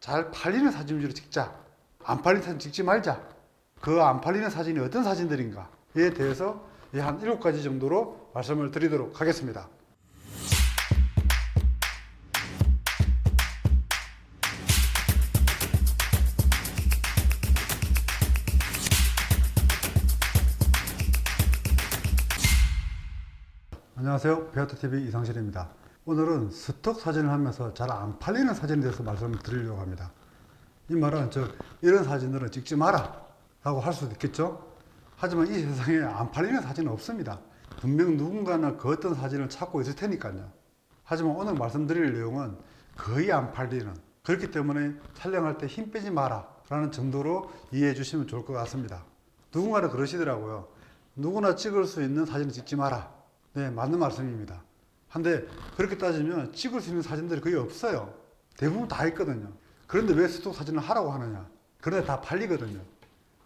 잘 팔리는 사진 위주로 찍자. 안 팔리는 사진 찍지 말자. 그 안 팔리는 사진이 어떤 사진들인가에 대해서 이한 일곱 가지 정도로 말씀을 드리도록 하겠습니다. 안녕하세요. 베어트TV 이상실입니다. 오늘은 스톡 사진을 하면서 잘 안 팔리는 사진에 대해서 말씀을 드리려고 합니다. 이 말은 즉 이런 사진들은 찍지 마라 라고 할 수도 있겠죠. 하지만 이 세상에 안 팔리는 사진은 없습니다. 분명 누군가는 그 어떤 사진을 찾고 있을 테니까요. 하지만 오늘 말씀드릴 내용은 거의 안 팔리는 그렇기 때문에 촬영할 때 힘 빼지 마라 라는 정도로 이해해 주시면 좋을 것 같습니다. 누군가는 그러시더라고요. 누구나 찍을 수 있는 사진을 찍지 마라. 네, 맞는 말씀입니다. 한데 그렇게 따지면 찍을 수 있는 사진들이 거의 없어요. 대부분 다 있거든요. 그런데 왜 스톡 사진을 하라고 하느냐? 그런데 다 팔리거든요.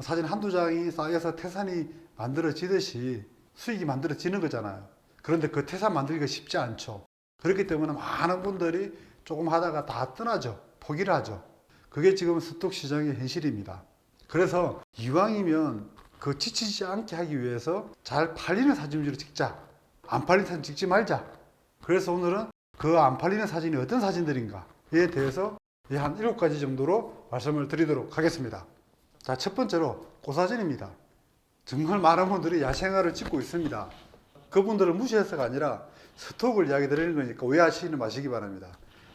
사진 한두 장이 쌓여서 태산이 만들어지듯이 수익이 만들어지는 거잖아요. 그런데 그 태산 만들기가 쉽지 않죠. 그렇기 때문에 많은 분들이 조금 하다가 다 떠나죠. 포기를 하죠. 그게 지금 스톡 시장의 현실입니다. 그래서 이왕이면 그 지치지 않게 하기 위해서 잘 팔리는 사진 위주로 찍자. 안 팔리는 사진 찍지 말자. 그래서 오늘은 그 안 팔리는 사진이 어떤 사진들인가에 대해서 이한 일곱 가지 정도로 말씀을 드리도록 하겠습니다. 자, 첫 번째로 고사진입니다. 정말 많은 분들이 야생화를 찍고 있습니다. 그분들을 무시해서가 아니라 스톡을 이야기 드리는 거니까 오해하시지 마시기 바랍니다.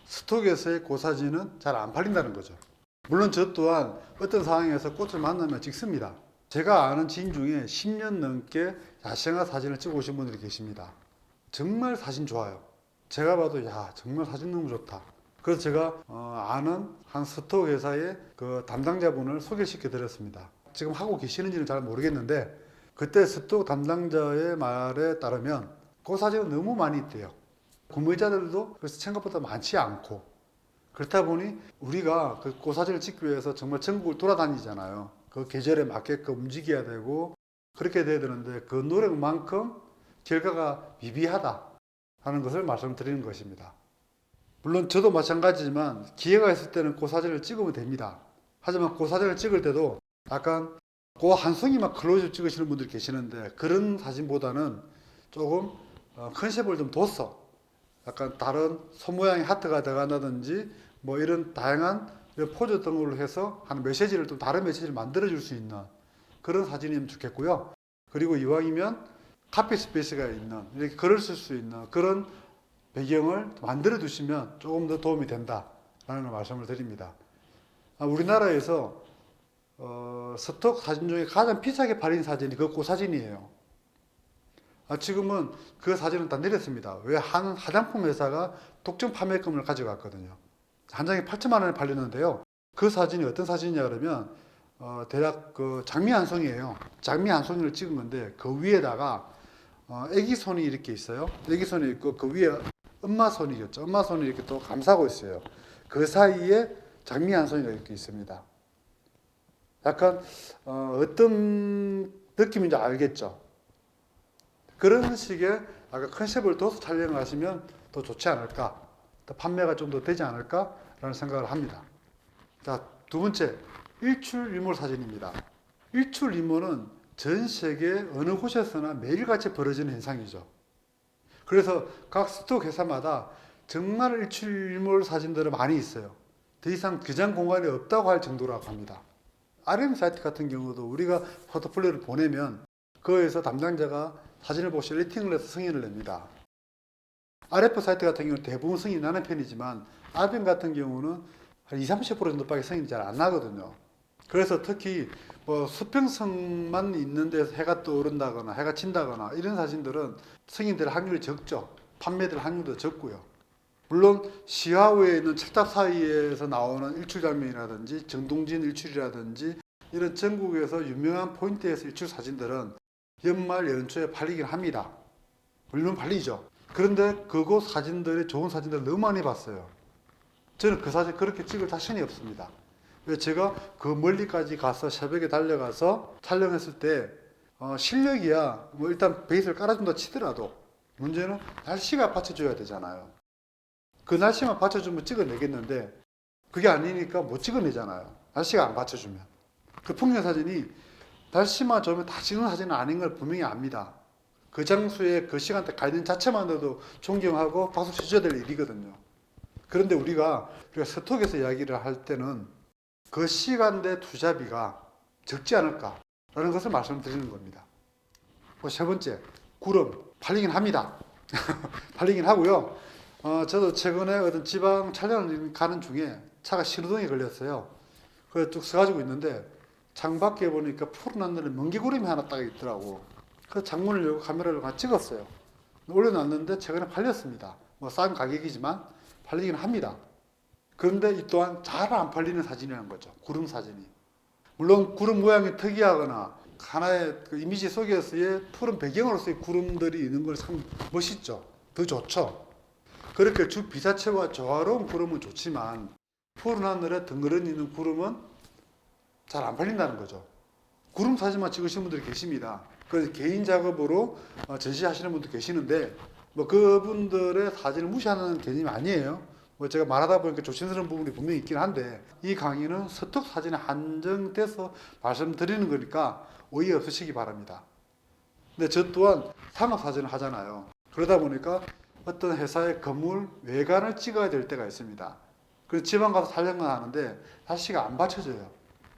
스톡에서의 고사진은 잘 안 팔린다는 거죠. 물론 저 또한 어떤 상황에서 꽃을 만나면 찍습니다. 제가 아는 지인 중에 10년 넘게 야생화 사진을 찍어 오신 분들이 계십니다. 정말 사진 좋아요. 제가 봐도 야 정말 사진 너무 좋다. 그래서 제가 어, 아는 한 스톡 회사의 그 담당자분을 소개시켜 드렸습니다. 지금 하고 계시는지는 잘 모르겠는데 그때 스톡 담당자의 말에 따르면 그 사진은 너무 많이 있대요. 구매자들도 그래서 생각보다 많지 않고 그렇다 보니 우리가 그 고사진을 찍기 위해서 정말 전국을 돌아다니잖아요. 그 계절에 맞게끔 움직여야 되고 그렇게 돼야 되는데 그 노력만큼 결과가 미비하다 하는 것을 말씀드리는 것입니다. 물론 저도 마찬가지지만 기회가 있을 때는 그 사진을 찍으면 됩니다. 하지만 그 사진을 찍을 때도 약간 그 한 송이만 클로즈업 찍으시는 분들이 계시는데 그런 사진보다는 조금 어, 컨셉을 좀 뒀어. 약간 다른 손 모양의 하트가 들어간다든지 뭐 이런 다양한 이런 포즈 등으로 해서 한 메시지를 좀 다른 메시지를 만들어 줄 수 있는 그런 사진이면 좋겠고요. 그리고 이왕이면 카피 스페이스가 있는 이렇게 글을 쓸 수 있는 그런 배경을 만들어 두시면 조금 더 도움이 된다라는 걸 말씀을 드립니다. 아, 우리나라에서 어, 스톡 사진 중에 가장 비싸게 팔린 사진이 그 꽃사진이에요. 아, 지금은 그 사진은 다 내렸습니다. 왜 한 화장품 회사가 독점 판매금을 가져갔거든요. 한 장에 8천만 원에 팔렸는데요. 그 사진이 어떤 사진이냐 그러면 어, 대략 그 장미 한 송이에요. 장미 한 송이를 찍은 건데 그 위에다가 어, 애기 손이 이렇게 있어요. 애기 손이 있고 그 위에 엄마 손이겠죠. 엄마 손이 이렇게 또 감싸고 있어요. 그 사이에 장미 한 송이가 이렇게 있습니다. 약간 어, 어떤 느낌인지 알겠죠. 그런 식의 아까 컨셉을 둬서 촬영을 하시면 더 좋지 않을까, 더 판매가 좀 더 되지 않을까라는 생각을 합니다. 자, 두 번째, 일출 일몰 사진입니다. 일출 일몰은 전 세계 어느 곳에서나 매일같이 벌어지는 현상이죠. 그래서 각 스톡 회사마다 정말 일출 일몰 사진들은 많이 있어요. 더 이상 규장 공간이 없다고 할 정도라고 합니다. RM 사이트 같은 경우도 우리가 포트폴리오를 보내면 거기에서 담당자가 사진을 보고 셀렉팅을 해서 승인을 냅니다. RF 사이트 같은 경우는 대부분 승인이 나는 편이지만 RM 같은 경우는 한 20, 30% 정도밖에 승인이 잘 안 나거든요. 그래서 특히 뭐 수평성만 있는 데서 해가 떠오른다거나 해가 친다거나 이런 사진들은 승인될 확률이 적죠. 판매될 확률도 적고요. 물론 시화우에 있는 철탑 사이에서 나오는 일출 장면이라든지 정동진 일출이라든지 이런 전국에서 유명한 포인트에서 일출 사진들은 연말 연초에 팔리긴 합니다. 물론 팔리죠. 그런데 그곳 사진들이 좋은 사진들 너무 많이 봤어요. 저는 그 사진 그렇게 찍을 자신이 없습니다. 왜 제가 그 멀리까지 가서 새벽에 달려가서 촬영했을 때 어, 실력이야 뭐 일단 베이스를 깔아준다 치더라도 문제는 날씨가 받쳐줘야 되잖아요. 그 날씨만 받쳐주면 찍어내겠는데 그게 아니니까 못 찍어내잖아요. 날씨가 안 받쳐주면. 그 풍경 사진이 날씨만 좋으면 다 찍는 사진은 아닌 걸 분명히 압니다. 그 장소에 그 시간대 가 있는 자체만으로도 존경하고 박수 쳐줘야 될 일이거든요. 그런데 우리가 우리가 스톡에서 이야기를 할 때는 그 시간대 투자비가 적지 않을까라는 것을 말씀드리는 겁니다. 뭐세 번째, 구름 팔리긴 합니다. 팔리긴 하고요. 어, 저도 최근에 어떤 지방 촬영을 가는 중에 차가 신호등에 걸렸어요. 그래서 쭉 서가지고 있는데 창밖에 보니까 푸른 하늘에 멍게구름이 하나 딱 있더라고. 그 창문을 열고 카메라를 가 찍었어요. 올려놨는데 최근에 팔렸습니다. 뭐 싼 가격이지만 팔리긴 합니다. 그런데 이 또한 잘 안 팔리는 사진이라는 거죠. 구름 사진이. 물론 구름 모양이 특이하거나 하나의 그 이미지 속에서의 푸른 배경으로서의 구름들이 있는 걸 참 멋있죠. 더 좋죠. 그렇게 주 비사체와 조화로운 구름은 좋지만 푸른 하늘에 덩그러니 있는 구름은 잘 안 팔린다는 거죠. 구름 사진만 찍으신 분들이 계십니다. 그 개인 작업으로 어, 전시하시는 분도 계시는데 뭐 그분들의 사진을 무시하는 개념이 아니에요. 뭐 제가 말하다 보니까 조심스러운 부분이 분명히 있긴 한데 이 강의는 스톡 사진에 한정돼서 말씀드리는 거니까 오해 없으시기 바랍니다. 근데 저 또한 산업 사진을 하잖아요. 그러다 보니까 어떤 회사의 건물 외관을 찍어야 될 때가 있습니다. 그래서 지방 가서 촬영을 하는데 날씨가 안 받쳐져요.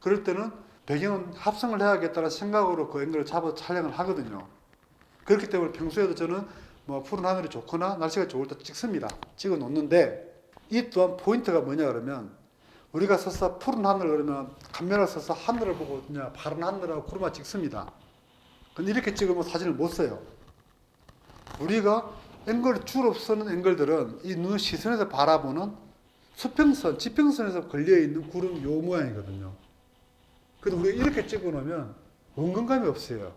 그럴 때는 배경은 합성을 해야겠다는 생각으로 그 앵글을 잡아 촬영을 하거든요. 그렇기 때문에 평소에도 저는 뭐 푸른 하늘이 좋거나 날씨가 좋을 때 찍습니다. 찍어 놓는데 이 또한 포인트가 뭐냐 그러면 우리가 서서 푸른 하늘 그러면 카메라 써서 하늘을 보고 그냥 파란 하늘하고 구름만 찍습니다. 근데 이렇게 찍으면 사진을 못 써요. 우리가 앵글 주로 쓰는 앵글들은 이 눈 시선에서 바라보는 수평선, 지평선에서 걸려 있는 구름 요 모양이거든요. 근데 우리가 이렇게 찍어 놓으면 원근감이 없어요.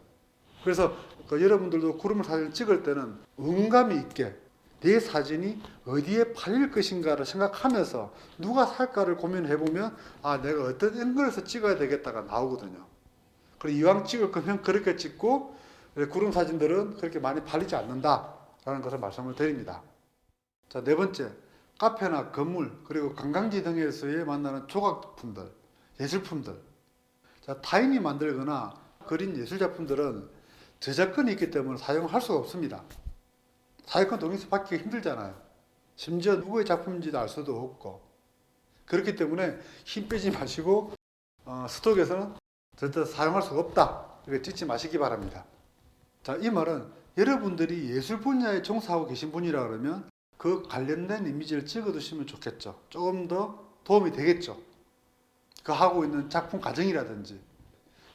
그래서 그 여러분들도 구름을 사진을 찍을 때는 원감이 있게 내 사진이 어디에 팔릴 것인가를 생각하면서 누가 살까를 고민해 보면 아 내가 어떤 앵글에서 찍어야 되겠다가 나오거든요. 그리고 이왕 찍을 거면 그렇게 찍고 구름 사진들은 그렇게 많이 팔리지 않는다라는 것을 말씀을 드립니다. 자, 네 번째. 카페나 건물 그리고 관광지 등에서의 만나는 조각품들, 예술품들. 자, 타인이 만들거나 그린 예술 작품들은 저작권이 있기 때문에 사용할 수가 없습니다. 사회권 동의서 받기가 힘들잖아요. 심지어 누구의 작품인지도 알 수도 없고. 그렇기 때문에 힘 빼지 마시고 어, 스톡에서는 절대 사용할 수가 없다. 이렇게 찍지 마시기 바랍니다. 자, 이 말은 여러분들이 예술 분야에 종사하고 계신 분이라 그러면 그 관련된 이미지를 찍어두시면 좋겠죠. 조금 더 도움이 되겠죠. 그 하고 있는 작품 과정이라든지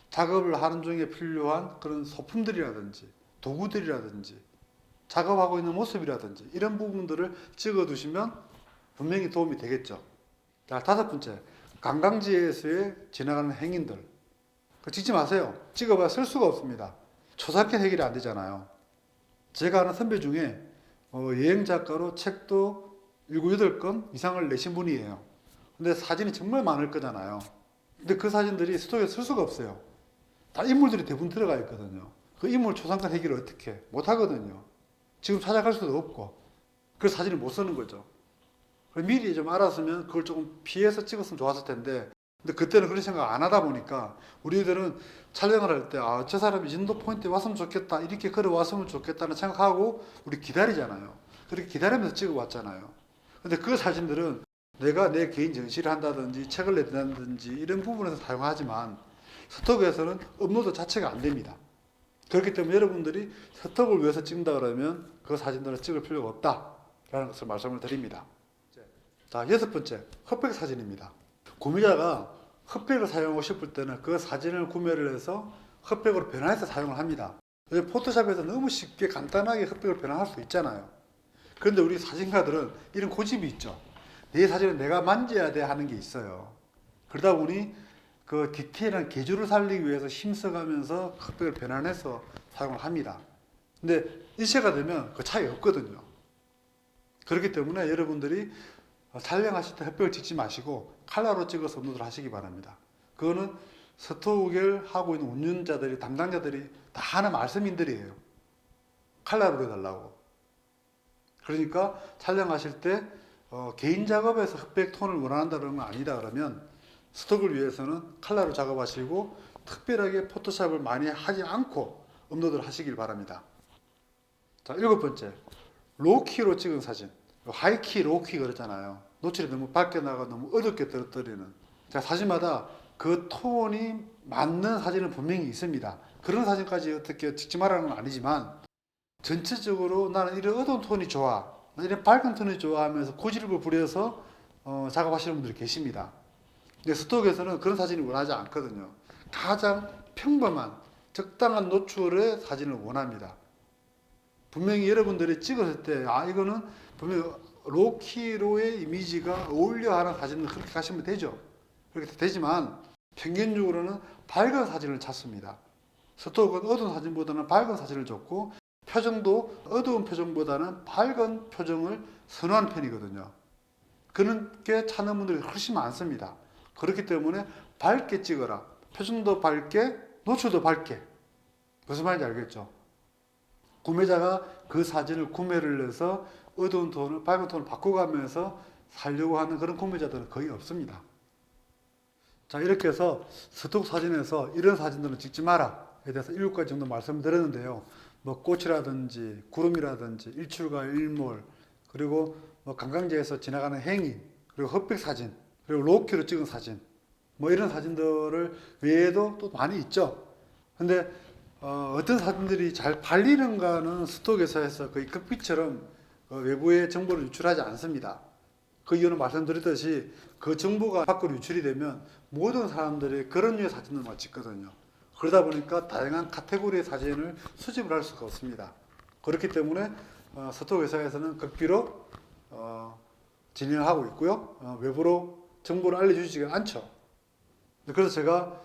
작업을 하는 중에 필요한 그런 소품들이라든지 도구들이라든지 작업하고 있는 모습이라든지 이런 부분들을 찍어두시면 분명히 도움이 되겠죠. 자, 다섯 번째. 관광지에서의 지나가는 행인들. 그 찍지 마세요. 찍어봐야 쓸 수가 없습니다. 초상권 해결이 안 되잖아요. 제가 아는 선배 중에 어, 여행 작가로 책도 7, 8권 이상을 내신 분이에요. 근데 사진이 정말 많을 거잖아요. 근데 그 사진들이 스토리에 쓸 수가 없어요. 다 인물들이 대부분 들어가 있거든요. 그 인물 초상권 해결을 어떻게 해? 못 하거든요. 지금 찾아갈 수도 없고. 그래서 사진을 못 쓰는 거죠. 미리 좀 알았으면 그걸 조금 피해서 찍었으면 좋았을 텐데 근데 그때는 그런 생각 안 하다 보니까 우리들은 촬영을 할 때 아 저 사람이 이 정도 포인트에 왔으면 좋겠다 이렇게 걸어왔으면 좋겠다는 생각하고 우리 기다리잖아요 그렇게 기다리면서 찍어왔잖아요 근데 그 사진들은 내가 내 개인 전시를 한다든지 책을 낸다든지 이런 부분에서 사용하지만 스톡에서는 업로드 자체가 안 됩니다 그렇기 때문에 여러분들이 스톡을 위해서 찍는다 그러면 그 사진들을 찍을 필요가 없다라는 것을 말씀을 드립니다 자 여섯 번째 흑백 사진입니다 구매자가 흑백을 사용하고 싶을 때는 그 사진을 구매를 해서 흑백으로 변환해서 사용을 합니다. 포토샵에서 너무 쉽게 간단하게 흑백을 변환할 수 있잖아요. 그런데 우리 사진가들은 이런 고집이 있죠. 내 사진은 내가 만져야 돼 하는 게 있어요. 그러다 보니 그 디테일한 개조를 살리기 위해서 힘써가면서 흑백을 변환해서 사용을 합니다. 근데 일체가 되면 그 차이 없거든요. 그렇기 때문에 여러분들이 촬영하실 때 흑백을 찍지 마시고 칼라로 찍어서 업로드를 하시기 바랍니다. 그거는 스토우겔 하고 있는 운전자들이 담당자들이 다 하는 말씀인들이에요. 칼라로 해달라고. 그러니까 촬영하실 때 어, 개인 작업에서 흑백 톤을 원한다는 건 아니다 그러면 스톡을 위해서는 칼라로 작업하시고 특별하게 포토샵을 많이 하지 않고 업로드를 하시길 바랍니다. 자 일곱 번째 로키로 찍은 사진 하이키 로키 그랬잖아요. 노출이 너무 밝게 나가 너무 어둡게 떨어뜨리는 자 사진마다 그 톤이 맞는 사진은 분명히 있습니다. 그런 사진까지 어떻게 찍지 말라는 건 아니지만 전체적으로 나는 이런 어두운 톤이 좋아, 나 이런 밝은 톤이 좋아 하면서 고집을 부려서 어, 작업하시는 분들이 계십니다. 근데 스톡에서는 그런 사진을 원하지 않거든요. 가장 평범한 적당한 노출의 사진을 원합니다. 분명히 여러분들이 찍었을 때, 아, 이거는 분명히 로키로의 이미지가 어울려 하는 사진을 그렇게 가시면 되죠. 그렇게 되지만, 평균적으로는 밝은 사진을 찾습니다. 스톡은 어두운 사진보다는 밝은 사진을 줬고, 표정도 어두운 표정보다는 밝은 표정을 선호하는 편이거든요. 그렇게 찾는 분들이 훨씬 많습니다. 그렇기 때문에 밝게 찍어라. 표정도 밝게, 노출도 밝게. 무슨 말인지 알겠죠? 구매자가 그 사진을 구매를 해서 어두운 톤을 밝은 톤을 바꿔가면서 살려고 하는 그런 구매자들은 거의 없습니다. 자 이렇게 해서 스톡 사진에서 이런 사진들은 찍지 마라 에 대해서 일곱 가지 정도 말씀드렸는데요. 뭐 꽃이라든지 구름이라든지 일출과 일몰 그리고 뭐 관광지에서 지나가는 행인 그리고 흑백 사진 그리고 로키로 찍은 사진 뭐 이런 사진들을 외에도 또 많이 있죠. 근데 어, 떤 사진들이 잘 팔리는가는 스톡에서 거의 극비처럼 어, 외부에 정보를 유출하지 않습니다. 그 이유는 말씀드렸듯이 그 정보가 밖으로 유출이 되면 모든 사람들이 그런 류의 사진들만 찍거든요. 그러다 보니까 다양한 카테고리의 사진을 수집을 할 수가 없습니다. 그렇기 때문에 어, 스톡 회사에서는 극비로 어, 진행을 하고 있고요. 어, 외부로 정보를 알려주지가 않죠. 그래서 제가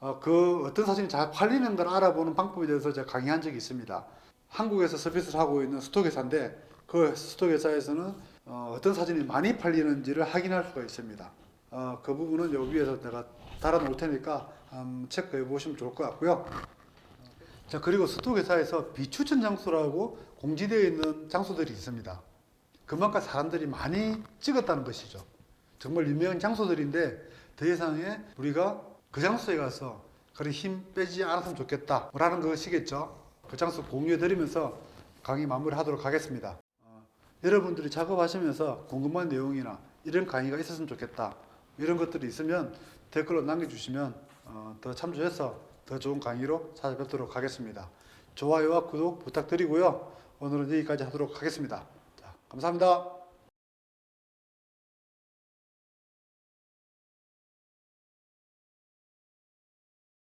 어, 그 어떤 사진이 잘 팔리는 걸 알아보는 방법에 대해서 제가 강의한 적이 있습니다. 한국에서 서비스를 하고 있는 스톡 회사인데 그 스톡 회사에서는 어, 어떤 사진이 많이 팔리는지를 확인할 수가 있습니다. 어, 그 부분은 여기 위에서 내가 달아놓을 테니까 음, 체크해 보시면 좋을 것 같고요. 자 그리고 스톡 회사에서 비추천 장소라고 공지되어 있는 장소들이 있습니다. 그만큼 사람들이 많이 찍었다는 것이죠. 정말 유명한 장소들인데 더 이상의 우리가 그 장소에 가서 그런 힘 빼지 않았으면 좋겠다 라는 것이겠죠. 그 장소 공유해 드리면서 강의 마무리하도록 하겠습니다. 어, 여러분들이 작업하시면서 궁금한 내용이나 이런 강의가 있었으면 좋겠다 이런 것들이 있으면 댓글로 남겨주시면 어, 더 참조해서 더 좋은 강의로 찾아뵙도록 하겠습니다. 좋아요와 구독 부탁드리고요. 오늘은 여기까지 하도록 하겠습니다. 자, 감사합니다.